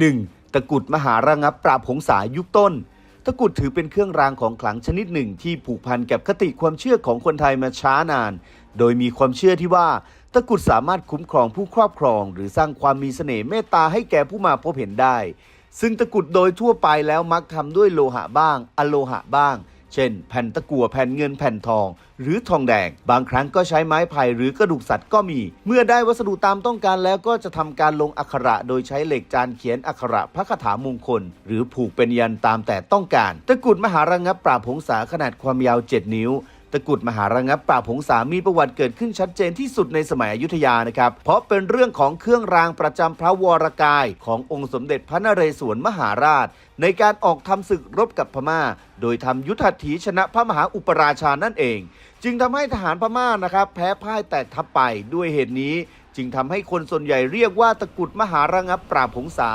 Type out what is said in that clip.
1. ตะกุดมหาระงับปราบหงสายุคต้น ตะกุดถือเป็นเครื่องรางของขลังชนิดหนึ่งที่ผูกพันกับคติความเชื่อของคนไทยมาช้านาน โดยมีความเชื่อที่ว่า ตะกุดสามารถคุ้มครองผู้ครอบครอง หรือสร้างความมีเสน่ห์เมตตาให้แก่ผู้มาพบเห็นได้ ซึ่งตะกุดโดยทั่วไปแล้วมักทำด้วยโลหะบ้าง อโลหะบ้าง เช่น แผ่นตะกั่วแผ่นเงินแผ่นทอง หรือทองแดง บางครั้งก็ใช้ไม้ไผ่หรือกระดูกสัตว์ก็มี เมื่อได้วัสดุตามต้องการแล้วก็จะทำการลงอักขระ โดยใช้เหล็กจานเขียนอักขระพระคาถามงคล หรือผูกเป็นยันตามแต่ต้องการ ตะกุดมหาระงับปราบหงสาขนาดความยาว 7 นิ้ว ตะกุดมหาระงับปราบหงสามีประวัติเกิดขึ้นชัดเจนที่สุดในสมัยอยุธยานะครับ เพราะเป็นเรื่องของเครื่องรางประจำพระวรกาย ขององค์สมเด็จพระนเรศวรมหาราช ในการออกทำศึกรบกับพม่า โดยทำยุทธหัตถีชนะพระมหาอุปราชานั่นเอง จึงทำให้ทหารพม่านะครับ แพ้พ่ายแตกทัพไปด้วยเหตุนี้ จึงทำให้คนส่วนใหญ่เรียกว่าตะกุดมหาระงับปราบหงสา